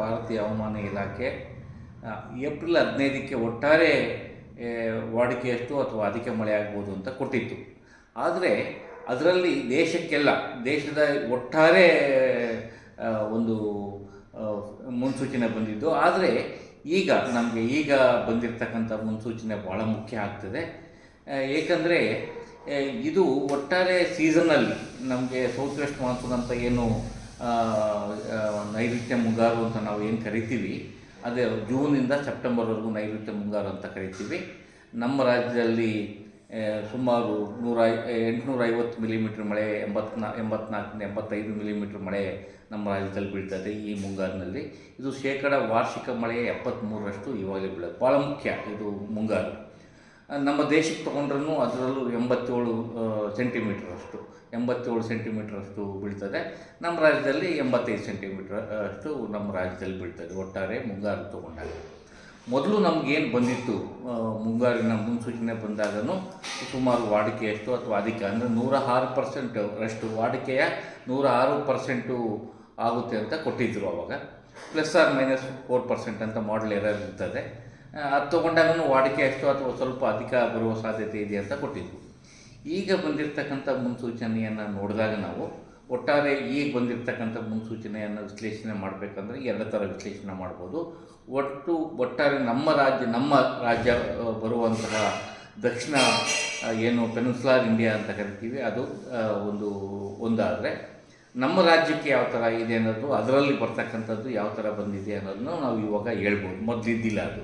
ಭಾರತೀಯ ಹವಾಮಾನ ಇಲಾಖೆ ಏಪ್ರಿಲ್ ಹದಿನೈದಕ್ಕೆ ಒಟ್ಟಾರೆ ವಾಡಿಕೆಯಷ್ಟು ಅಥವಾ ಅಧಿಕ ಮಳೆ ಆಗ್ಬೋದು ಅಂತ ಕೊಟ್ಟಿತ್ತು. ಆದರೆ ಅದರಲ್ಲಿ ದೇಶಕ್ಕೆಲ್ಲ, ದೇಶದ ಒಟ್ಟಾರೆ ಒಂದು ಮುನ್ಸೂಚನೆ ಬಂದಿದ್ದು. ಆದರೆ ಈಗ ನಮಗೆ ಈಗ ಬಂದಿರತಕ್ಕಂಥ ಮುನ್ಸೂಚನೆ ಭಾಳ ಮುಖ್ಯ ಆಗ್ತದೆ. ಏಕೆಂದರೆ ಇದು ಒಟ್ಟಾರೆ ಸೀಸನಲ್ಲಿ ನಮಗೆ ಸೌತ್ ವೆಸ್ಟ್ ಮಾನ್ಸೂನ್ ಅಂತ ಏನು ನೈಋತ್ಯ ಮುಂಗಾರು ಅಂತ ನಾವು ಏನು ಕರಿತೀವಿ, ಅದೇ ಜೂನಿಂದ ಸೆಪ್ಟೆಂಬರ್ವರೆಗೂ ನೈಋತ್ಯ ಮುಂಗಾರು ಅಂತ ಕರಿತೀವಿ. ನಮ್ಮ ರಾಜ್ಯದಲ್ಲಿ ಸುಮಾರು ನೂರ ಎಂಟುನೂರ ಐವತ್ತು ಮಿಲಿಮೀಟ್ರ್ ಮಳೆ, ಎಂಬತ್ನಾ ಎಂಬತ್ನಾಲ್ಕು ಎಂಬತ್ತೈದು ಮಿಲಿಮೀಟ್ರ್ ಮಳೆ ನಮ್ಮ ರಾಜ್ಯದಲ್ಲಿ ಬೀಳ್ತದೆ ಈ ಮುಂಗಾರಿನಲ್ಲಿ. ಇದು ಶೇಕಡ ವಾರ್ಷಿಕ ಮಳೆ ಎಪ್ಪತ್ತ್ಮೂರರಷ್ಟು ಇವಾಗಲೇ ಬೀಳುತ್ತೆ ಭಾಳ ಮುಖ್ಯ ಇದು ಮುಂಗಾರು. ನಮ್ಮ ದೇಶಕ್ಕೆ ತೊಗೊಂಡ್ರೂ ಅದರಲ್ಲೂ ಎಂಬತ್ತೇಳು ಸೆಂಟಿಮೀಟ್ರ್ ಅಷ್ಟು. ಎಂಬತ್ತೇಳು ಸೆಂಟಿಮೀಟ್ರಷ್ಟು ಬೀಳ್ತದೆ. ನಮ್ಮ ರಾಜ್ಯದಲ್ಲಿ ಎಂಬತ್ತೈದು ಸೆಂಟಿಮೀಟ್ರ್ ಅಷ್ಟು ನಮ್ಮ ರಾಜ್ಯದಲ್ಲಿ ಬೀಳ್ತದೆ. ಒಟ್ಟಾರೆ ಮುಂಗಾರು ತೊಗೊಂಡಾಗ. ಮೊದಲು ನಮಗೇನು ಬಂದಿತ್ತು ಮುಂಗಾರಿನ ಮುನ್ಸೂಚನೆ ಬಂದಾಗನೂ ಸುಮಾರು ವಾಡಿಕೆಯಷ್ಟು ಅಥವಾ ಅಧಿಕ ಅಂದರೆ ನೂರ ಆರು ಪರ್ಸೆಂಟ್ ಅಷ್ಟು ವಾಡಿಕೆಯ ನೂರ ಆರು ಪರ್ಸೆಂಟು ಆಗುತ್ತೆ ಅಂತ ಕೊಟ್ಟಿದ್ದರು ಅವಾಗ. Plus or minus four percent ಅಂತ ಮಾಡಲ್ ಇರ್ತದೆ. ಅದು ತೊಗೊಂಡಾಗೂ ವಾಡಿಕೆ ಎಷ್ಟು ಅಥವಾ ಸ್ವಲ್ಪ ಅಧಿಕ ಬರುವ ಸಾಧ್ಯತೆ ಇದೆ ಅಂತ ಕೊಟ್ಟಿದ್ದರು ಈಗ ಬಂದಿರತಕ್ಕಂಥ ಮುನ್ಸೂಚನೆಯನ್ನು ನೋಡಿದಾಗ ನಾವು ಒಟ್ಟಾರೆ ಈಗ ಬಂದಿರತಕ್ಕಂಥ ಮುನ್ಸೂಚನೆಯನ್ನು ವಿಶ್ಲೇಷಣೆ ಮಾಡಬೇಕಂದ್ರೆ ಎರಡು ಥರ ವಿಶ್ಲೇಷಣೆ ಮಾಡ್ಬೋದು. ಒಟ್ಟು ಒಟ್ಟಾರೆ ನಮ್ಮ ರಾಜ್ಯ ನಮ್ಮ ರಾಜ್ಯ ಬರುವಂತಹ ದಕ್ಷಿಣ ಏನು ಪೆನ್ಸುಲಾರ್ ಇಂಡಿಯಾ ಅಂತ ಕರಿತೀವಿ, ಅದು ಒಂದು, ಒಂದಾದರೆ ನಮ್ಮ ರಾಜ್ಯಕ್ಕೆ ಯಾವ ಥರ ಇದೆ ಅನ್ನೋದು, ಅದರಲ್ಲಿ ಬರ್ತಕ್ಕಂಥದ್ದು ಯಾವ ಥರ ಬಂದಿದೆ ಅನ್ನೋದನ್ನು ನಾವು ಇವಾಗ ಹೇಳ್ಬೋದು. ಮೊದಲಿದ್ದಿಲ್ಲ ಅದು.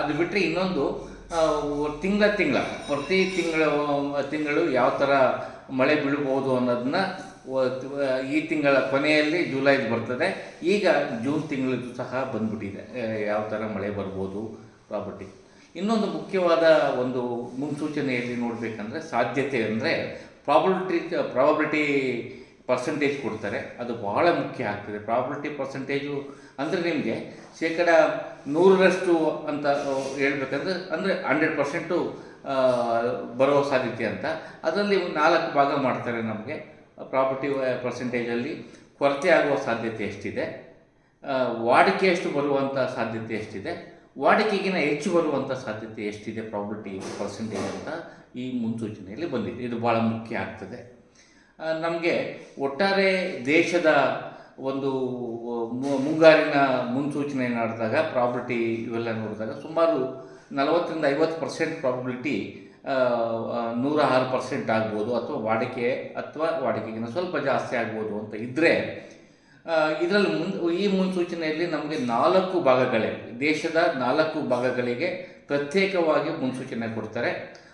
ಅದು ಬಿಟ್ಟರೆ ಇನ್ನೊಂದು ತಿಂಗಳ ತಿಂಗಳ, ಪ್ರತಿ ತಿಂಗಳು ತಿಂಗಳು ಯಾವ ಥರ ಮಳೆ ಬೀಳ್ಬೋದು ಅನ್ನೋದನ್ನ ಈ ತಿಂಗಳ ಕೊನೆಯಲ್ಲಿ ಜುಲೈದು ಬರ್ತದೆ. ಈಗ ಜೂನ್ ತಿಂಗಳದ್ದು ಸಹ ಬಂದ್ಬಿಟ್ಟಿದೆ. ಯಾವ ಥರ ಮಳೆ ಬರ್ಬೋದು ಪ್ರಾಪರ್ಟಿ ಇನ್ನೊಂದು ಮುಖ್ಯವಾದ ಒಂದು ಮುನ್ಸೂಚನೆಯಲ್ಲಿ ನೋಡಬೇಕಂದ್ರೆ ಸಾಧ್ಯತೆ ಅಂದರೆ ಪ್ರಾಬಬಿಲಿಟಿ ಪ್ರಾಬಬಿಲಿಟಿ ಪರ್ಸೆಂಟೇಜ್ ಕೊಡ್ತಾರೆ, ಅದು ಬಹಳ ಮುಖ್ಯ ಆಗ್ತದೆ. ಪ್ರಾಪರ್ಟಿ ಪರ್ಸೆಂಟೇಜು ಅಂದರೆ ನಿಮಗೆ ಶೇಕಡ ನೂರರಷ್ಟು ಅಂತ ಹೇಳ್ಬೇಕಂದ್ರೆ ಅಂದರೆ ಹಂಡ್ರೆಡ್ ಪರ್ಸೆಂಟು ಬರೋ ಸಾಧ್ಯತೆ ಅಂತ. ಅದರಲ್ಲಿ ನಾಲ್ಕು ಭಾಗ ಮಾಡ್ತಾರೆ ನಮಗೆ. ಪ್ರಾಪರ್ಟಿ ಪರ್ಸೆಂಟೇಜಲ್ಲಿ ಕೊರತೆ ಆಗುವ ಸಾಧ್ಯತೆ ಎಷ್ಟಿದೆ? ವಾಡಿಕೆಯಷ್ಟು ಬರುವಂಥ ಸಾಧ್ಯತೆ ಎಷ್ಟಿದೆ? ವಾಡಿಕೆಗಿನ ಹೆಚ್ಚು ಬರುವಂಥ ಸಾಧ್ಯತೆ ಎಷ್ಟಿದೆ? ಪ್ರಾಪರ್ಟಿ ಪರ್ಸೆಂಟೇಜ್ ಅಂತ ಈ ಮುನ್ಸೂಚನೆಯಲ್ಲಿ ಬಂದಿದೆ. ಇದು ಭಾಳ ಮುಖ್ಯ ಆಗ್ತದೆ. ನಮಗೆ ಒಟ್ಟಾರೆ ದೇಶದ ಒಂದು ಮುಂಗಾರಿನ ಮುನ್ಸೂಚನೆ ನೋಡಿದಾಗ ಪ್ರಾಬಿಲಿಟಿ ಇವೆಲ್ಲ ನೋಡಿದಾಗ ಸುಮಾರು ನಲವತ್ತರಿಂದ ಐವತ್ತು ಪರ್ಸೆಂಟ್ ಪ್ರಾಬಿಲಿಟಿ ನೂರ ಆರು ಪರ್ಸೆಂಟ್ ಆಗ್ಬೋದು ಅಥವಾ ವಾಡಿಕೆ ಅಥವಾ ವಾಡಿಕೆಗಿನ ಸ್ವಲ್ಪ ಜಾಸ್ತಿ ಆಗ್ಬೋದು ಅಂತ ಇದ್ದರೆ ಇದರಲ್ಲಿ ಮುನ್ ಈ ಮುನ್ಸೂಚನೆಯಲ್ಲಿ ನಮಗೆ ನಾಲ್ಕು ಭಾಗಗಳೇ, ದೇಶದ ನಾಲ್ಕು ಭಾಗಗಳಿಗೆ ಪ್ರತ್ಯೇಕವಾಗಿ ಮುನ್ಸೂಚನೆ ಕೊಡ್ತಾರೆ.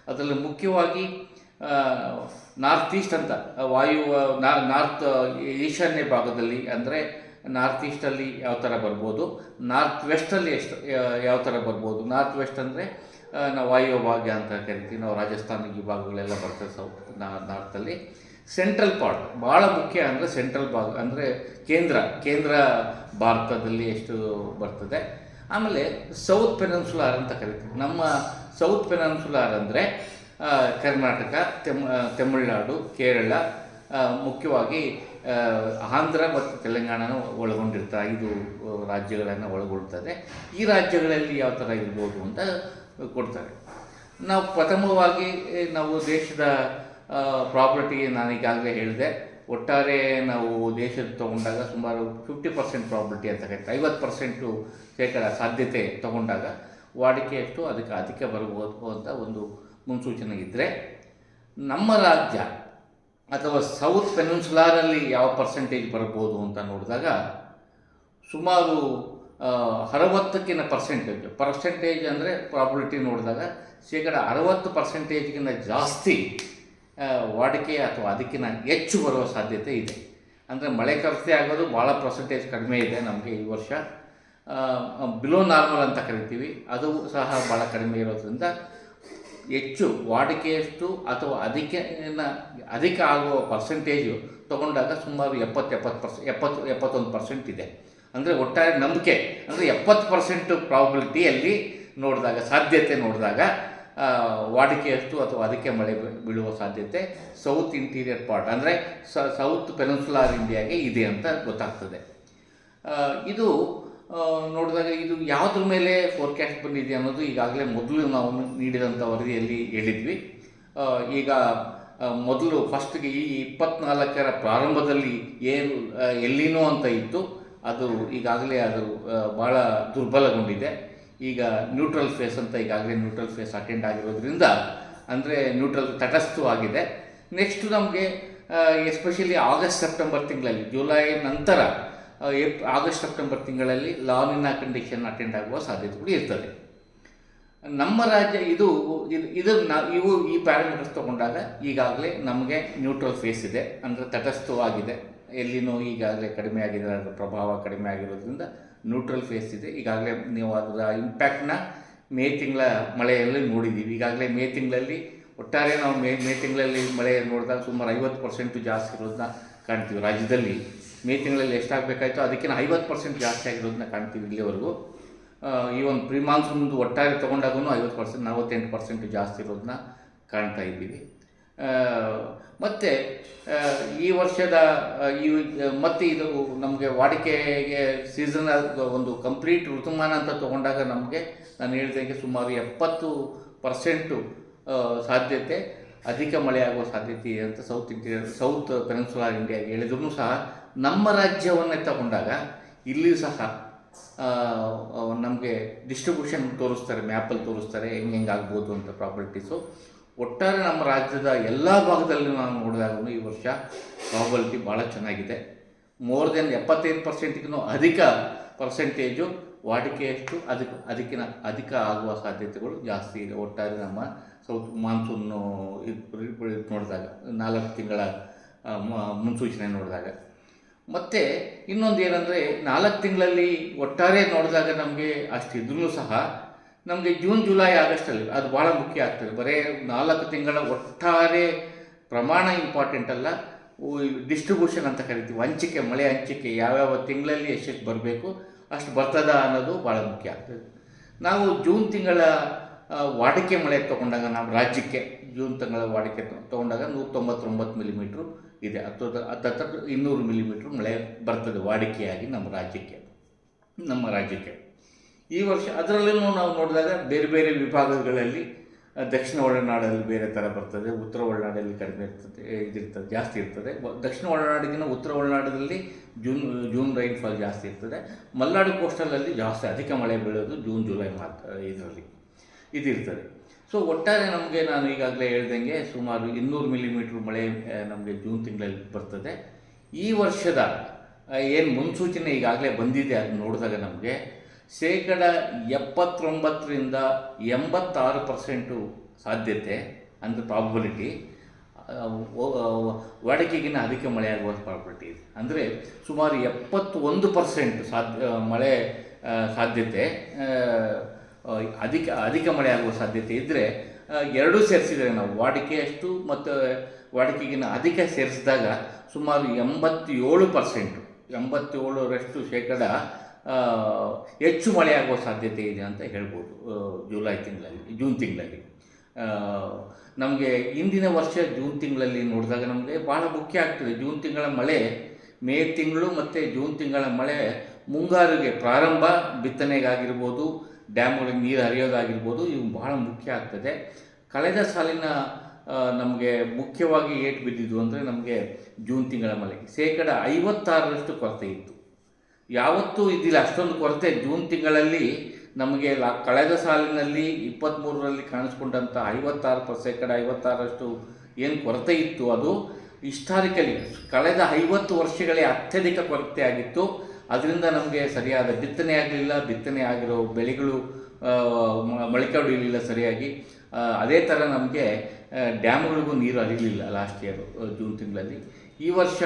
ಅದರಲ್ಲಿ ಮುಖ್ಯವಾಗಿ ನಾರ್ತ್ ಈಸ್ಟ್ ಅಂತ ವಾಯು ನಾರ್ತ್ ಈಶಾನ್ಯ ಭಾಗದಲ್ಲಿ ಅಂದರೆ ನಾರ್ತ್ ಈಸ್ಟಲ್ಲಿ ಯಾವ ಥರ ಬರ್ಬೋದು, ನಾರ್ತ್ ವೆಸ್ಟಲ್ಲಿ ಎಷ್ಟು ಯಾವ ಥರ ಬರ್ಬೋದು, ನಾರ್ತ್ ವೆಸ್ಟ್ ಅಂದರೆ ನಾವು ವಾಯು ಭಾಗ್ಯ ಅಂತ ಕರಿತೀವಿ, ನಾವು ರಾಜಸ್ಥಾನ ಈ ಭಾಗಗಳೆಲ್ಲ ಬರ್ತದೆ ಸೌತ್ ನಾರ್ತಲ್ಲಿ ಸೆಂಟ್ರಲ್ ಪಾರ್ಟ್ ಭಾಳ ಮುಖ್ಯ ಅಂದರೆ ಸೆಂಟ್ರಲ್ ಭಾಗ, ಅಂದರೆ ಕೇಂದ್ರ ಕೇಂದ್ರ ಭಾರತದಲ್ಲಿ ಎಷ್ಟು ಬರ್ತದೆ. ಆಮೇಲೆ ಸೌತ್ ಪೆನನ್ಸುಲಾರ್ ಅಂತ ಕರಿತೀವಿ, ನಮ್ಮ ಸೌತ್ ಪೆನನ್ಸುಲಾರ್ ಅಂದರೆ ಕರ್ನಾಟಕ, ತೆಮ್ ತಮಿಳುನಾಡು, ಕೇರಳ ಮುಖ್ಯವಾಗಿ ಆಂಧ್ರ ಮತ್ತು ತೆಲಂಗಾಣನ ಒಳಗೊಂಡಿರ್ತ, ಐದು ರಾಜ್ಯಗಳನ್ನು ಒಳಗೊಳ್ತದೆ. ಈ ರಾಜ್ಯಗಳಲ್ಲಿ ಯಾವ ಥರ ಇರ್ಬೋದು ಅಂತ ಕೊಡ್ತಾರೆ. ನಾವು ಪ್ರಥಮವಾಗಿ ನಾವು ದೇಶದ ಪ್ರಾಪರ್ಟಿ ನಾನು ಈಗಾಗಲೇ ಹೇಳಿದೆ. ಒಟ್ಟಾರೆ ನಾವು ದೇಶದ ತೊಗೊಂಡಾಗ ಸುಮಾರು ಫಿಫ್ಟಿ ಪರ್ಸೆಂಟ್ ಪ್ರಾಪರ್ಟಿ ಅಂತ ಕರಿತಾರೆ ಐವತ್ತು ಪರ್ಸೆಂಟು ಶೇಕಡ ಸಾಧ್ಯತೆ ತೊಗೊಂಡಾಗ ವಾಡಿಕೆ ಎಷ್ಟು ಅದಕ್ಕೆ ಅಧಿಕ ಬರ್ಬೋದು ಅಂತ ಒಂದು ಮುನ್ಸೂಚನೆ ಇದ್ದರೆ ನಮ್ಮ ರಾಜ್ಯ ಅಥವಾ ಸೌತ್ ಪೆನ್ಸುಲಾರಲ್ಲಿ ಯಾವ ಪರ್ಸೆಂಟೇಜ್ ಬರ್ಬೋದು ಅಂತ ನೋಡಿದಾಗ ಸುಮಾರು ಅರವತ್ತಕ್ಕಿಂತ ಪರ್ಸೆಂಟೇಜ್ ಪರ್ಸೆಂಟೇಜ್ ಅಂದರೆ ಪ್ರಾಬಿಲಿಟಿ ನೋಡಿದಾಗ ಶೇಕಡ ಅರವತ್ತು ಪರ್ಸೆಂಟೇಜ್ಗಿಂತ ಜಾಸ್ತಿ ವಾಡಿಕೆ ಅಥವಾ ಅದಕ್ಕಿಂತ ಹೆಚ್ಚು ಬರುವ ಸಾಧ್ಯತೆ ಇದೆ. ಅಂದರೆ ಮಳೆ ಕೊರತೆ ಆಗೋದು ಭಾಳ ಪರ್ಸೆಂಟೇಜ್ ಕಡಿಮೆ ಇದೆ ನಮಗೆ ಈ ವರ್ಷ. ಬಿಲೋ ನಾರ್ಮಲ್ ಅಂತ ಕರಿತೀವಿ. ಅದು ಸಹ ಭಾಳ ಕಡಿಮೆ ಇರೋದ್ರಿಂದ ಹೆಚ್ಚು ವಾಡಿಕೆಯಷ್ಟು ಅಥವಾ ಅದಕ್ಕೆ ಅಧಿಕ ಆಗುವ ಪರ್ಸೆಂಟೇಜು ತಗೊಂಡಾಗ ಸುಮಾರು ಎಪ್ಪತ್ತು ಎಪ್ಪತ್ತು ಪರ್ಸೆ ಎಪ್ಪತ್ತು, ಎಪ್ಪತ್ತೊಂದು ಪರ್ಸೆಂಟ್ ಇದೆ. ಅಂದರೆ ಒಟ್ಟಾರೆ ನಂಬಿಕೆ, ಅಂದರೆ ಎಪ್ಪತ್ತು ಪರ್ಸೆಂಟ್ ಪ್ರಾಬಿಲಿಟಿಯಲ್ಲಿ ನೋಡಿದಾಗ, ಸಾಧ್ಯತೆ ನೋಡಿದಾಗ ವಾಡಿಕೆಯಷ್ಟು ಅಥವಾ ಅದಕ್ಕೆ ಮಳೆ ಬೀಳುವ ಸಾಧ್ಯತೆ ಸೌತ್ ಇಂಟೀರಿಯರ್ ಪಾರ್ಟ್ ಅಂದರೆ ಸೌತ್ ಪೆನಿನ್ಸುಲಾರ್ ಇಂಡಿಯಾಗೆ ಇದೆ ಅಂತ ಗೊತ್ತಾಗ್ತದೆ. ಇದು ನೋಡಿದಾಗ ಇದು ಯಾವುದ್ರ ಮೇಲೆ ಫೋರ್ಕ್ಯಾಸ್ಟ್ ಬಂದಿದೆ ಅನ್ನೋದು ಈಗಾಗಲೇ ಮೊದಲು ನಾವು ನೀಡಿದಂಥ ವರದಿಯಲ್ಲಿ ಹೇಳಿದ್ವಿ. ಈಗ ಮೊದಲು ಫಸ್ಟ್ಗೆ ಈ ಇಪ್ಪತ್ನಾಲ್ಕರ ಪ್ರಾರಂಭದಲ್ಲಿ ಏನು ಎಲ್ಲಿನೋ ಅಂತ ಇತ್ತು. ಅದು ಈಗಾಗಲೇ ಅದು ಭಾಳ ದುರ್ಬಲಗೊಂಡಿದೆ. ಈಗ ನ್ಯೂಟ್ರಲ್ ಫೇಸ್ ಅಂತ ಈಗಾಗಲೇ ನ್ಯೂಟ್ರಲ್ ಫೇಸ್ ಅಟೆಂಡ್ ಆಗಿರೋದ್ರಿಂದ, ಅಂದರೆ ನ್ಯೂಟ್ರಲ್ ತಟಸ್ಥವಾಗಿದೆ ನೆಕ್ಸ್ಟ್ ನಮಗೆ ಎಸ್ಪೆಷಲಿ ಆಗಸ್ಟ್ ಸೆಪ್ಟೆಂಬರ್ ತಿಂಗಳಲ್ಲಿ ಜುಲೈ ನಂತರ ಏಪ್ ಆಗಸ್ಟ್ ಸೆಪ್ಟೆಂಬರ್ ತಿಂಗಳಲ್ಲಿ ಲಾನಿನ ಕಂಡೀಷನ್ ಅಟೆಂಡ್ ಆಗುವ ಕೂಡ ಇರ್ತದೆ. ನಮ್ಮ ರಾಜ್ಯ ಇದು ಇದು ಇವು ಈ ಪ್ಯಾರಾಮೀಟರ್ಸ್ ತಗೊಂಡಾಗ ಈಗಾಗಲೇ ನಮಗೆ ನ್ಯೂಟ್ರಲ್ ಫೇಸ್ ಇದೆ. ಅಂದರೆ ತಟಸ್ಥವಾಗಿದೆ ಎಲ್ಲಿನೂ ಈಗಾಗಲೇ ಕಡಿಮೆ ಆಗಿದೆ. ಅದರ ಪ್ರಭಾವ ಕಡಿಮೆ ಆಗಿರೋದ್ರಿಂದ ನ್ಯೂಟ್ರಲ್ ಫೇಸ್ ಇದೆ. ಈಗಾಗಲೇ ನೀವು ಅದರ ಇಂಪ್ಯಾಕ್ಟ್ನ ಮೇ ತಿಂಗಳ ಮಳೆಯಲ್ಲಿ ನೋಡಿದ್ದೀವಿ. ಈಗಾಗಲೇ ಮೇ ತಿಂಗಳಲ್ಲಿ ಒಟ್ಟಾರೆ ನಾವು ಮೇ ಮೇ ತಿಂಗಳಲ್ಲಿ ಮಳೆ ನೋಡಿದಾಗ ಸುಮಾರು ಐವತ್ತು ಪರ್ಸೆಂಟು ಜಾಸ್ತಿ ಇರೋದನ್ನ ಕಾಣ್ತೀವಿ ರಾಜ್ಯದಲ್ಲಿ. ಮೇ ತಿಂಗಳಲ್ಲಿ ಎಷ್ಟಾಗಬೇಕಾಯ್ತು ಅದಕ್ಕಿಂತ ಐವತ್ತು ಪರ್ಸೆಂಟ್ ಜಾಸ್ತಿ ಆಗಿರೋದನ್ನ ಕಾಣ್ತೀವಿ ಇಲ್ಲಿವರೆಗೂ. ಈ ಒಂದು ಪ್ರೀ ಮಾನ್ಸೂನ್ದು ಒಟ್ಟಾರೆ ತೊಗೊಂಡಾಗೂ ಐವತ್ತು ಪರ್ಸೆಂಟ್, ನಲವತ್ತೆಂಟು ಪರ್ಸೆಂಟ್ ಜಾಸ್ತಿ ಇರೋದನ್ನ ಕಾಣ್ತಾ ಇದ್ದೀವಿ. ಮತ್ತು ಈ ವರ್ಷದ ಈ, ಮತ್ತು ಇದು ನಮಗೆ ವಾಡಿಕೆಗೆ ಸೀಸನ್ ಒಂದು ಕಂಪ್ಲೀಟ್ ಋತುಮಾನ ಅಂತ ತೊಗೊಂಡಾಗ ನಮಗೆ ನಾನು ಹೇಳಿದಂಗೆ ಸುಮಾರು ಎಪ್ಪತ್ತು ಪರ್ಸೆಂಟು ಸಾಧ್ಯತೆ, ಅಧಿಕ ಮಳೆ ಆಗುವ ಸಾಧ್ಯತೆ ಇದೆ ಅಂತ ಸೌತ್ ಇಂಡಿಯಾ ಸೌತ್ ಪೆನಿನ್ಸುಲರ್ ಇಂಡಿಯಾಗೆ ಹೇಳಿದ್ರು ಸಹ ನಮ್ಮ ರಾಜ್ಯವನ್ನೇ ತಗೊಂಡಾಗ ಇಲ್ಲಿಯೂ ಸಹ ನಮಗೆ ಡಿಸ್ಟ್ರಿಬ್ಯೂಷನ್ ತೋರಿಸ್ತಾರೆ ಮ್ಯಾಪಲ್ಲಿ ತೋರಿಸ್ತಾರೆ, ಹೆಂಗೆ ಹೆಂಗೆ ಆಗ್ಬೋದು ಅಂತ ಪ್ರಾಪರ್ಟೀಸು ಒಟ್ಟಾರೆ ನಮ್ಮ ರಾಜ್ಯದ ಎಲ್ಲ ಭಾಗದಲ್ಲಿ ನಾವು ನೋಡಿದಾಗೂ ಈ ವರ್ಷ ಪ್ರಾಬಲಿಟಿ ಭಾಳ ಚೆನ್ನಾಗಿದೆ. ಮೋರ್ ದೆನ್ ಎಪ್ಪತ್ತೈದು ಪರ್ಸೆಂಟ್ಗಿನ್ನೂ ಅಧಿಕ ಪರ್ಸೆಂಟೇಜು ವಾಡಿಕೆಯಷ್ಟು ಅದಕ್ಕೆ ಅದಕ್ಕಿನ ಅಧಿಕ ಆಗುವ ಸಾಧ್ಯತೆಗಳು ಜಾಸ್ತಿ ಇದೆ. ಒಟ್ಟಾರೆ ನಮ್ಮ ಸೌತ್ ಮಾನ್ಸೂನ್ನು ನೋಡಿದಾಗ, ನಾಲ್ಕು ತಿಂಗಳ ಮುನ್ಸೂಚನೆ ನೋಡಿದಾಗ. ಮತ್ತು ಇನ್ನೊಂದು ಏನಂದರೆ ನಾಲ್ಕು ತಿಂಗಳಲ್ಲಿ ಒಟ್ಟಾರೆ ನೋಡಿದಾಗ ನಮಗೆ ಅಷ್ಟಿದ್ರೂ ಸಹ ನಮಗೆ ಜೂನ್, ಜುಲೈ ಆಗಸ್ಟಲ್ಲಿ ಅದು ಭಾಳ ಮುಖ್ಯ ಆಗ್ತದೆ. ಬರೀ ನಾಲ್ಕು ತಿಂಗಳ ಒಟ್ಟಾರೆ ಪ್ರಮಾಣ ಇಂಪಾರ್ಟೆಂಟ್ ಅಲ್ಲ. ಡಿಸ್ಟ್ರಿಬ್ಯೂಷನ್ ಅಂತ ಕರಿತೀವಿ. ಹಂಚಿಕೆ, ಮಳೆ ಹಂಚಿಕೆ, ಯಾವ್ಯಾವ ತಿಂಗಳಲ್ಲಿ ಎಷ್ಟು ಬರಬೇಕು, ಅಷ್ಟು ಬರ್ತದ ಅನ್ನೋದು ಭಾಳ ಮುಖ್ಯ ಆಗ್ತದೆ. ನಾವು ಜೂನ್ ತಿಂಗಳ ವಾಡಿಕೆ ಮಳೆ ತಗೊಂಡಾಗ ನಮ್ಮ ರಾಜ್ಯಕ್ಕೆ, ಜೂನ್ ತಿಂಗಳ ವಾಡಿಕೆ ತೊಗೊಂಡಾಗ ನೂರ ತೊಂಬತ್ತೊಂಬತ್ತು ಮಿಲಿಮೀಟ್ರು ಇದೆ. ಹತ್ತು ಹತ್ತತ್ರ ಇನ್ನೂರು ಮಿಲಿಮೀಟ್ರ್ ಮಳೆ ಬರ್ತದೆ ವಾಡಿಕೆಯಾಗಿ ನಮ್ಮ ರಾಜ್ಯಕ್ಕೆ ನಮ್ಮ ರಾಜ್ಯಕ್ಕೆ. ಈ ವರ್ಷ ಅದರಲ್ಲೂ ನಾವು ನೋಡಿದಾಗ ಬೇರೆ ಬೇರೆ ವಿಭಾಗಗಳಲ್ಲಿ, ದಕ್ಷಿಣ ಒಳನಾಡಲ್ಲಿ ಬೇರೆ ಥರ ಬರ್ತದೆ, ಉತ್ತರ ಒಳನಾಡಲ್ಲಿ ಕಡಿಮೆ ಇರ್ತದೆ, ಇದಿರ್ತದೆ, ಜಾಸ್ತಿ ಇರ್ತದೆ. ದಕ್ಷಿಣ ಒಳನಾಡಿಗಿನ ಉತ್ತರ ಒಳನಾಡದಲ್ಲಿ ಜೂನ್ ಜೂನ್ ರೈನ್ಫಾಲ್ ಜಾಸ್ತಿ ಇರ್ತದೆ. ಮಲೆನಾಡು ಕೋಸ್ಟಲಲ್ಲಿ ಜಾಸ್ತಿ ಅಧಿಕ ಮಳೆ ಬೀಳೋದು ಜೂನ್, ಜುಲೈ ಮಾತ್ರ ಇದರಲ್ಲಿ, ಇದಿರ್ತದೆ. ಸೊ ಒಟ್ಟಾರೆ ನಮಗೆ ನಾನು ಈಗಾಗಲೇ ಹೇಳ್ದಂಗೆ ಸುಮಾರು ಇನ್ನೂರು ಮಿಲಿಮೀಟ್ರ್ ಮಳೆ ನಮಗೆ ಜೂನ್ ತಿಂಗಳಲ್ಲಿ ಬರ್ತದೆ. ಈ ವರ್ಷದ ಏನು ಮುನ್ಸೂಚನೆ ಈಗಾಗಲೇ ಬಂದಿದೆ ಅದು ನೋಡಿದಾಗ ನಮಗೆ ಶೇಕಡ ಎಪ್ಪತ್ತೊಂಬತ್ತರಿಂದ ಎಂಬತ್ತಾರು ಪರ್ಸೆಂಟು ಸಾಧ್ಯತೆ ಅಂದರೆ ಪ್ರಾಬಬಿಲಿಟಿ ವಾಡಿಕೆಗಿನ ಅಧಿಕ ಮಳೆ ಆಗುವ ಪ್ರಾಬಬಿಲಿಟಿ ಇದೆ. ಅಂದರೆ ಸುಮಾರು ಎಪ್ಪತ್ತೊಂದು ಪರ್ಸೆಂಟ್ ಸಾಧ್ಯ ಮಳೆ ಸಾಧ್ಯತೆ ಅಧಿಕ ಅಧಿಕ ಮಳೆ ಆಗುವ ಸಾಧ್ಯತೆ ಇದ್ದರೆ ಎರಡೂ ಸೇರಿಸಿದರೆ ನಾವು ವಾಡಿಕೆಯಷ್ಟು ಮತ್ತು ವಾಡಿಕೆಗಿನ ಅಧಿಕ ಸೇರಿಸಿದಾಗ ಸುಮಾರು ಎಂಬತ್ತೇಳು ಪರ್ಸೆಂಟು, ಎಂಬತ್ತೇಳರಷ್ಟು ಶೇಕಡ ಹೆಚ್ಚು ಮಳೆಯಾಗುವ ಸಾಧ್ಯತೆ ಇದೆ ಅಂತ ಹೇಳ್ಬೋದು ಜುಲೈ ತಿಂಗಳಲ್ಲಿ, ಜೂನ್ ತಿಂಗಳಲ್ಲಿ. ನಮಗೆ ಇಂದಿನ ವರ್ಷ ಜೂನ್ ತಿಂಗಳಲ್ಲಿ ನೋಡಿದಾಗ ನಮಗೆ ಭಾಳ ಮುಖ್ಯ ಆಗ್ತದೆ. ಜೂನ್ ತಿಂಗಳ ಮಳೆ, ಮೇ ತಿಂಗಳು ಮತ್ತು ಜೂನ್ ತಿಂಗಳ ಮಳೆ ಮುಂಗಾರಿಗೆ ಪ್ರಾರಂಭ, ಬಿತ್ತನೆಗಾಗಿರ್ಬೋದು ಡ್ಯಾಮ್ಗಳಿಗೆ ನೀರು ಹರಿಯೋದಾಗಿರ್ಬೋದು, ಇವು ಬಹಳ ಮುಖ್ಯ ಆಗ್ತದೆ. ಕಳೆದ ಸಾಲಿನ ನಮಗೆ ಮುಖ್ಯವಾಗಿ ಏಟು ಬಿದ್ದಿದ್ದು ಅಂದರೆ ನಮಗೆ ಜೂನ್ ತಿಂಗಳ ಮಳೆ ಶೇಕಡ ಐವತ್ತಾರರಷ್ಟು ಕೊರತೆ ಇತ್ತು. ಯಾವತ್ತೂ ಇದ್ದಿಲ್ಲ, ಅಷ್ಟೊಂದು ಕೊರತೆ. ಜೂನ್ ತಿಂಗಳಲ್ಲಿ ನಮಗೆ ಲಾ, ಕಳೆದ ಸಾಲಿನಲ್ಲಿ ಇಪ್ಪತ್ತ್ಮೂರರಲ್ಲಿ ಕಾಣಿಸ್ಕೊಂಡಂಥ ಐವತ್ತಾರು ಪ, ಶೇಕಡ ಐವತ್ತಾರರಷ್ಟು ಏನು ಕೊರತೆ ಇತ್ತು ಅದು ಹಿಸ್ಟಾರಿಕಲಿ ಕಳೆದ ಐವತ್ತು ವರ್ಷಗಳೇ ಅತ್ಯಧಿಕ ಕೊರತೆ ಆಗಿತ್ತು. ಅದರಿಂದ ನಮಗೆ ಸರಿಯಾದ ಬಿತ್ತನೆ ಆಗಲಿಲ್ಲ, ಬಿತ್ತನೆ ಆಗಿರೋ ಬೆಳೆಗಳು ಮೊಳಕೆ ಹೊಡಿಲಿಲ್ಲ ಸರಿಯಾಗಿ. ಅದೇ ಥರ ನಮಗೆ ಡ್ಯಾಮ್ಗಳಿಗೂ ನೀರು ಹರಿಲಿಲ್ಲ ಲಾಸ್ಟ್ ಇಯರು ಜೂನ್ ತಿಂಗಳಲ್ಲಿ. ಈ ವರ್ಷ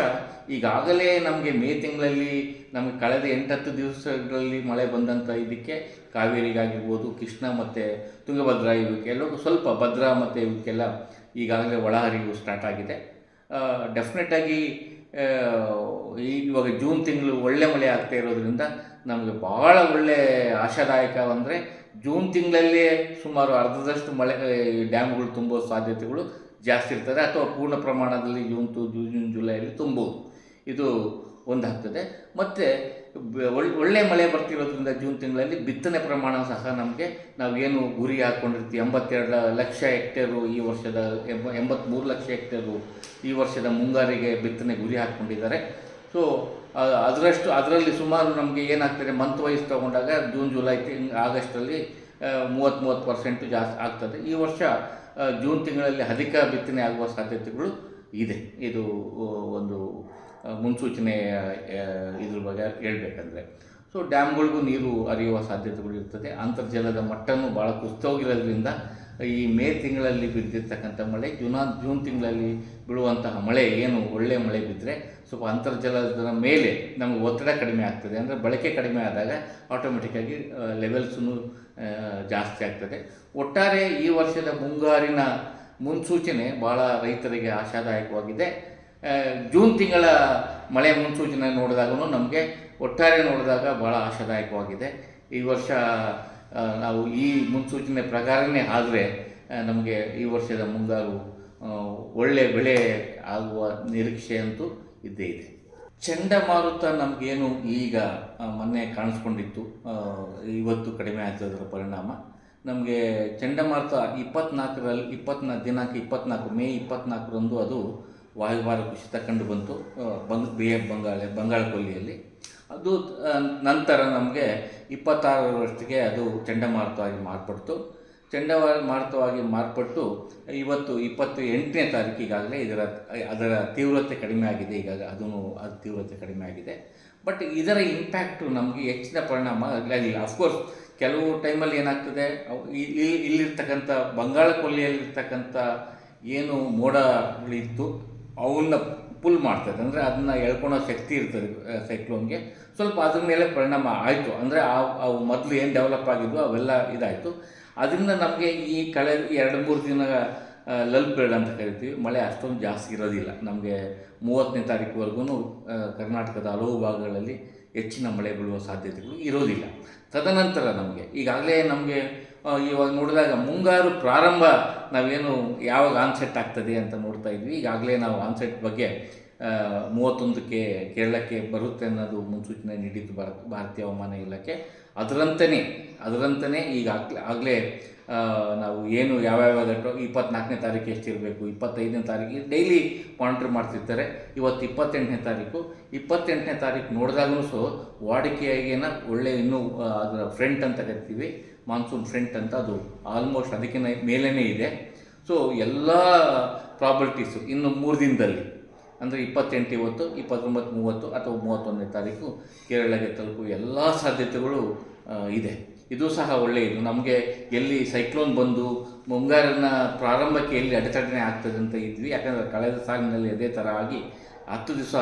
ಈಗಾಗಲೇ ನಮಗೆ ಮೇ ತಿಂಗಳಲ್ಲಿ ನಮಗೆ ಕಳೆದ ಎಂಟತ್ತು ದಿವಸಗಳಲ್ಲಿ ಮಳೆ ಬಂದಂಥ ಇದಕ್ಕೆ ಕಾವೇರಿಗಾಗಿರ್ಬೋದು, ಕೃಷ್ಣ ಮತ್ತು ತುಂಗಭದ್ರಾ ಇವಕ್ಕೆಲ್ಲ ಸ್ವಲ್ಪ ಭದ್ರಾ ಮತ್ತು ಇವಕ್ಕೆಲ್ಲ ಈಗಾಗಲೇ ಒಳಹರಿವು ಸ್ಟಾರ್ಟ್ ಆಗಿದೆ. ಡೆಫಿನೆಟಾಗಿ ಇವಾಗ ಜೂನ್ ತಿಂಗಳು ಒಳ್ಳೆ ಮಳೆ ಆಗ್ತಾ ಇರೋದ್ರಿಂದ ನಮಗೆ ಭಾಳ ಒಳ್ಳೆ ಆಶಾದಾಯಕ ಅಂದರೆ ಜೂನ್ ತಿಂಗಳಲ್ಲೇ ಸುಮಾರು ಅರ್ಧದಷ್ಟು ಮಳೆ ಡ್ಯಾಮ್ಗಳು ತುಂಬೋ ಸಾಧ್ಯತೆಗಳು ಜಾಸ್ತಿ ಇರ್ತದೆ ಅಥವಾ ಪೂರ್ಣ ಪ್ರಮಾಣದಲ್ಲಿ ಜೂನ್ ಟು ಜೂನ್ ಜುಲೈಯಲ್ಲಿ ತುಂಬೋದು. ಇದು ಒಂದಾಗ್ತದೆ. ಮತ್ತು ಒಳ್ಳೆ ಮಳೆ ಬರ್ತಿರೋದ್ರಿಂದ ಜೂನ್ ತಿಂಗಳಲ್ಲಿ ಬಿತ್ತನೆ ಪ್ರಮಾಣ ಸಹ ನಮಗೆ ನಾವೇನು ಗುರಿ ಹಾಕ್ಕೊಂಡಿರ್ತೀವಿ ಎಂಬತ್ತೆರಡು ಲಕ್ಷ ಹೆಕ್ಟೇರು ಈ ವರ್ಷದ, ಎಂಬ ಎಂಬತ್ತ್ಮೂರು ಲಕ್ಷ ಹೆಕ್ಟೇರು ಈ ವರ್ಷದ ಮುಂಗಾರಿಗೆ ಬಿತ್ತನೆ ಗುರಿ ಹಾಕ್ಕೊಂಡಿದ್ದಾರೆ ಸೊ ಅದರಷ್ಟು, ಅದರಲ್ಲಿ ಸುಮಾರು ನಮಗೆ ಏನಾಗ್ತದೆ ಮಂತ್ ವೈಸ್ ತೊಗೊಂಡಾಗ ಜೂನ್, ಜುಲೈ ತಿಂಗ್, ಆಗಸ್ಟಲ್ಲಿ ಮೂವತ್ತು ಮೂವತ್ತು ಪರ್ಸೆಂಟು ಜಾಸ್ತಿ ಆಗ್ತದೆ. ಈ ವರ್ಷ ಜೂನ್ ತಿಂಗಳಲ್ಲಿ ಅಧಿಕ ಬಿತ್ತನೆ ಆಗುವ ಸಾಧ್ಯತೆಗಳು ಇದೆ. ಇದು, ಒಂದು ಮುನ್ಸೂಚನೆ ಇದ್ರ ಬಗ್ಗೆ ಹೇಳ್ಬೇಕಂದ್ರೆ. ಸೊ ಡ್ಯಾಮ್ಗಳಿಗೂ ನೀರು ಹರಿಯುವ ಸಾಧ್ಯತೆಗಳು ಇರ್ತದೆ. ಅಂತರ್ಜಲದ ಮಟ್ಟನೂ ಭಾಳ ಕುಸಿತೋಗಿರೋದ್ರಿಂದ ಈ ಮೇ ತಿಂಗಳಲ್ಲಿ ಬಿದ್ದಿರ್ತಕ್ಕಂಥ ಮಳೆ, ಜೂನಾ, ಜೂನ್ ತಿಂಗಳಲ್ಲಿ ಬೀಳುವಂತಹ ಮಳೆ, ಏನು ಒಳ್ಳೆಯ ಮಳೆ ಬಿದ್ದರೆ ಸ್ವಲ್ಪ ಅಂತರ್ಜಲದ ಮೇಲೆ ನಮಗೆ ಒತ್ತಡ ಕಡಿಮೆ ಆಗ್ತದೆ. ಅಂದರೆ ಬಳಕೆ ಕಡಿಮೆ ಆದಾಗ ಆಟೋಮೆಟಿಕ್ಕಾಗಿ ಲೆವೆಲ್ಸೂ ಜಾಸ್ತಿ ಆಗ್ತದೆ. ಒಟ್ಟಾರೆ ಈ ವರ್ಷದ ಮುಂಗಾರಿನ ಮುನ್ಸೂಚನೆ ಭಾಳ ರೈತರಿಗೆ ಆಶಾದಾಯಕವಾಗಿದೆ. ಜೂನ್ ತಿಂಗಳ ಮಳೆ ಮುನ್ಸೂಚನೆ ನೋಡಿದಾಗೂ ನಮಗೆ ಒಟ್ಟಾರೆ ನೋಡಿದಾಗ ಭಾಳ ಆಶಾದಾಯಕವಾಗಿದೆ. ಈ ವರ್ಷ ನಾವು ಈ ಮುನ್ಸೂಚನೆ ಪ್ರಕಾರನೇ ಆದರೆ ನಮಗೆ ಈ ವರ್ಷದ ಮುಂಗಾರು ಒಳ್ಳೆ ಬೆಳೆ ಆಗುವ ನಿರೀಕ್ಷೆ ಅಂತೂ ಇದ್ದೇ ಇದೆ. ಚಂಡಮಾರುತ ನಮಗೇನು ಈಗ ಮೊನ್ನೆ ಕಾಣಿಸ್ಕೊಂಡಿತ್ತು. ಇವತ್ತು ಕಡಿಮೆ ಆಗ್ತದರ ಪರಿಣಾಮ. ನಮಗೆ ಚಂಡಮಾರುತ ಇಪ್ಪತ್ನಾಲ್ಕರಲ್ಲಿ, ಇಪ್ಪತ್ನಾಲ್ಕು ದಿನಾಂಕ ಇಪ್ಪತ್ನಾಲ್ಕು ಮೇ ಇಪ್ಪತ್ನಾಲ್ಕರಂದು ಅದು ವಾಯುಭಾರ ಕುಸಿತ ಕಂಡು ಬಂತು. ಬಂಗ್ ಬಿ ಎ ಬಂಗಾಳ ಬಂಗಾಳ ಕೊಲ್ಲಿಯಲ್ಲಿ. ಅದು ನಂತರ ನಮಗೆ ಇಪ್ಪತ್ತಾರರಷ್ಟಿಗೆ ಅದು ಚಂಡಮಾರುತವಾಗಿ ಮಾರ್ಪಡ್ತು. ಚಂಡಮಾರುತವಾಗಿ ಮಾರ್ಪಟ್ಟು ಇವತ್ತು ಇಪ್ಪತ್ತು ಎಂಟನೇ ತಾರೀಕು ಈಗಾಗಲೇ ಇದರ, ಅದರ ತೀವ್ರತೆ ಕಡಿಮೆ ಆಗಿದೆ. ಈಗಾಗ ಅದನ್ನು ಅದು ತೀವ್ರತೆ ಕಡಿಮೆ ಆಗಿದೆ. ಬಟ್ ಇದರ ಇಂಪ್ಯಾಕ್ಟು ನಮಗೆ ಹೆಚ್ಚಿನ ಪರಿಣಾಮ ಆಗಲಿಲ್ಲ. ಅಫ್ಕೋರ್ಸ್ ಕೆಲವು ಟೈಮಲ್ಲಿ ಏನಾಗ್ತದೆ ಇಲ್ಲಿ ಇಲ್ಲಿರ್ತಕ್ಕಂಥ ಬಂಗಾಳ ಕೊಲ್ಲಿಯಲ್ಲಿರ್ತಕ್ಕಂಥ ಏನು ಮೋಡಗಳಿತ್ತು. ಅವನ್ನ ಪುಲ್ ಮಾಡ್ತದೆ. ಅಂದರೆ ಅದನ್ನು ಎಳ್ಕೊಳೋ ಶಕ್ತಿ ಇರ್ತದೆ ಸೈಕ್ಲೋನ್ಗೆ ಸ್ವಲ್ಪ ಅದ್ರ ಮೇಲೆ ಪರಿಣಾಮ ಆಯಿತು. ಅಂದರೆ ಆ ಅವು ಮೊದಲು ಏನು ಡೆವಲಪ್ ಆಗಿದ್ವು, ಅವೆಲ್ಲ ಇದಾಯಿತು. ಅದರಿಂದ ನಮಗೆ ಈ ಕಳೆ ಎರಡು, ಮೂರು ದಿನ ಲಲ್ ಬೇಡ ಅಂತ ಕರಿತೀವಿ. ಮಳೆ ಅಷ್ಟೊಂದು ಜಾಸ್ತಿ ಇರೋದಿಲ್ಲ. ನಮಗೆ ಮೂವತ್ತನೇ ತಾರೀಕುವರೆಗೂ ಕರ್ನಾಟಕದ ಹಲವು ಭಾಗಗಳಲ್ಲಿ ಹೆಚ್ಚಿನ ಮಳೆ ಬೀಳುವ ಸಾಧ್ಯತೆಗಳು ಇರೋದಿಲ್ಲ. ತದನಂತರ ನಮಗೆ, ಈಗಾಗಲೇ ನಮಗೆ ಇವಾಗ ನೋಡಿದಾಗ ಮುಂಗಾರು ಪ್ರಾರಂಭ ನಾವೇನು ಯಾವಾಗ ಆನ್ಸೆಟ್ ಆಗ್ತದೆ ಅಂತ ನೋಡ್ತಾ ಇದ್ವಿ. ಈಗಾಗಲೇ ನಾವು ಆನ್ಸೆಟ್ ಬಗ್ಗೆ ಮೂವತ್ತೊಂದಕ್ಕೆ ಕೇರಳಕ್ಕೆ ಬರುತ್ತೆ ಅನ್ನೋದು ಮುನ್ಸೂಚನೆ ನೀಡಿದ್ದು ಭಾರತ, ಭಾರತೀಯ ಹವಾಮಾನ ಇಲಾಖೆ. ಅದರಂತೆಯೇ ಅದರಂತೆಯೇ ಈಗ ಆಗ್ಲೇ ನಾವು ಏನು ಯಾವ್ಯಾವ ಘಟ್ಟ, ಇಪ್ಪತ್ನಾಲ್ಕನೇ ತಾರೀಕು ಎಷ್ಟಿರಬೇಕು, ಇಪ್ಪತ್ತೈದನೇ ತಾರೀಕು ಡೈಲಿ ಮಾನಿಟರ್ ಮಾಡ್ತಿರ್ತಾರೆ. ಇವತ್ತು ಇಪ್ಪತ್ತೆಂಟನೇ ತಾರೀಕು. ಇಪ್ಪತ್ತೆಂಟನೇ ತಾರೀಕು ನೋಡಿದಾಗೂ ಸಹ ವಾಡಿಕೆಯಾಗೇನ ಒಳ್ಳೆಯ ಇನ್ನೂ ಅದರ ಫ್ರಂಟ್ ಅಂತ ಕರಿತೀವಿ. ಮಾನ್ಸೂನ್ ಫ್ರಂಟ್ ಅಂತ ಅದು ಆಲ್ಮೋಸ್ಟ್ ಅದಕ್ಕಿಂತ ಮೇಲೇ ಇದೆ. ಸೊ ಎಲ್ಲ ಪ್ರಾಬರ್ಟೀಸು ಇನ್ನು ಮೂರು ದಿನದಲ್ಲಿ, ಅಂದರೆ ಇಪ್ಪತ್ತೆಂಟು ಇವತ್ತು, ಇಪ್ಪತ್ತೊಂಬತ್ತು ಮೂವತ್ತು ಅಥವಾ ಮೂವತ್ತೊಂದನೇ ತಾರೀಕು ಕೇರಳಕ್ಕೆ ತಲುಪುವ ಎಲ್ಲ ಸಾಧ್ಯತೆಗಳು ಇದೆ. ಇದು ಸಹ ಒಳ್ಳೆಯದು. ನಮಗೆ ಎಲ್ಲಿ ಸೈಕ್ಲೋನ್ ಬಂದು ಮುಂಗಾರಿನ ಪ್ರಾರಂಭಕ್ಕೆ ಎಲ್ಲಿ ಅಡೆತಡೆನೇ ಆಗ್ತದೆ ಅಂತ ಇದ್ವಿ. ಯಾಕಂದರೆ ಕಳೆದ ಸಾಲಿನಲ್ಲಿ ಅದೇ ಥರ ಆಗಿ ಹತ್ತು ದಿವಸ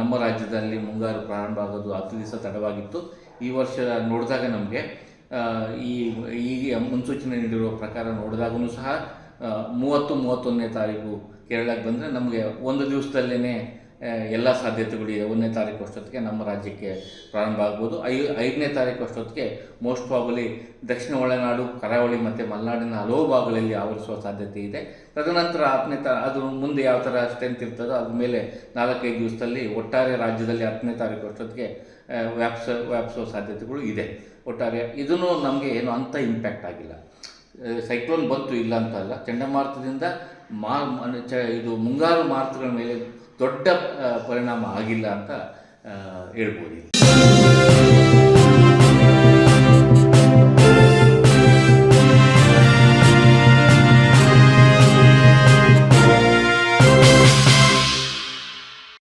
ನಮ್ಮ ರಾಜ್ಯದಲ್ಲಿ ಮುಂಗಾರು ಪ್ರಾರಂಭ ಆಗೋದು ಹತ್ತು ದಿವಸ ತಡವಾಗಿತ್ತು. ಈ ವರ್ಷ ನೋಡಿದಾಗ ನಮಗೆ ಈ ಈಗ ಮುನ್ಸೂಚನೆ ನೀಡಿರುವ ಪ್ರಕಾರ ನೋಡಿದಾಗೂ ಸಹ ಮೂವತ್ತು ಮೂವತ್ತೊಂದನೇ ತಾರೀಕು ಕೇರಳಕ್ಕೆ ಬಂದರೆ ನಮಗೆ ಒಂದು ದಿವಸದಲ್ಲೇ ಎಲ್ಲ ಸಾಧ್ಯತೆಗಳು ಇದೆ. ಒಂದನೇ ತಾರೀಕು ಅಷ್ಟೊತ್ತಿಗೆ ನಮ್ಮ ರಾಜ್ಯಕ್ಕೆ ಪ್ರಾರಂಭ ಆಗ್ಬೋದು. ಐ, ಐದನೇ ತಾರೀಕು ಅಷ್ಟೊತ್ತಿಗೆ ಮೋಸ್ಟ್ ಪ್ರಾಬಲಿ ದಕ್ಷಿಣ ಒಳನಾಡು, ಕರಾವಳಿ ಮತ್ತು ಮಲೆನಾಡಿನ ಹಲವು ಭಾಗಗಳಲ್ಲಿ ಆವರಿಸುವ ಸಾಧ್ಯತೆ ಇದೆ. ತದನಂತರ ಹತ್ತನೇ ತಾ, ಅದು ಮುಂದೆ ಯಾವ ಥರ ಸ್ಟ್ರೆಂತ್ ಇರ್ತದೋ ಅದ್ರ ಮೇಲೆ ನಾಲ್ಕೈದು ದಿವಸದಲ್ಲಿ ಒಟ್ಟಾರೆ ರಾಜ್ಯದಲ್ಲಿ ಹತ್ತನೇ ತಾರೀಕು ಅಷ್ಟೊತ್ತಿಗೆ ವ್ಯಾಪ್ಸ ವ್ಯಾಪಿಸುವ ಸಾಧ್ಯತೆಗಳು ಇದೆ ಒಟ್ಟಾರೆ ಇದನ್ನು ನಮಗೆ ಏನು ಅಂಥ ಇಂಪ್ಯಾಕ್ಟ್ ಆಗಿಲ್ಲ ಸೈಕ್ಲೋನ್ ಬಂತು ಇಲ್ಲ ಅಂತ ಅಲ್ಲ, ಚಂಡಮಾರುತದಿಂದ ಮಾ ಚ, ಇದು ಮುಂಗಾರು ಮಾರುತಗಳ ಮೇಲೆ ದೊಡ್ಡ ಪರಿಣಾಮ ಆಗಿಲ್ಲ ಅಂತ ಹೇಳ್ಬೋದು.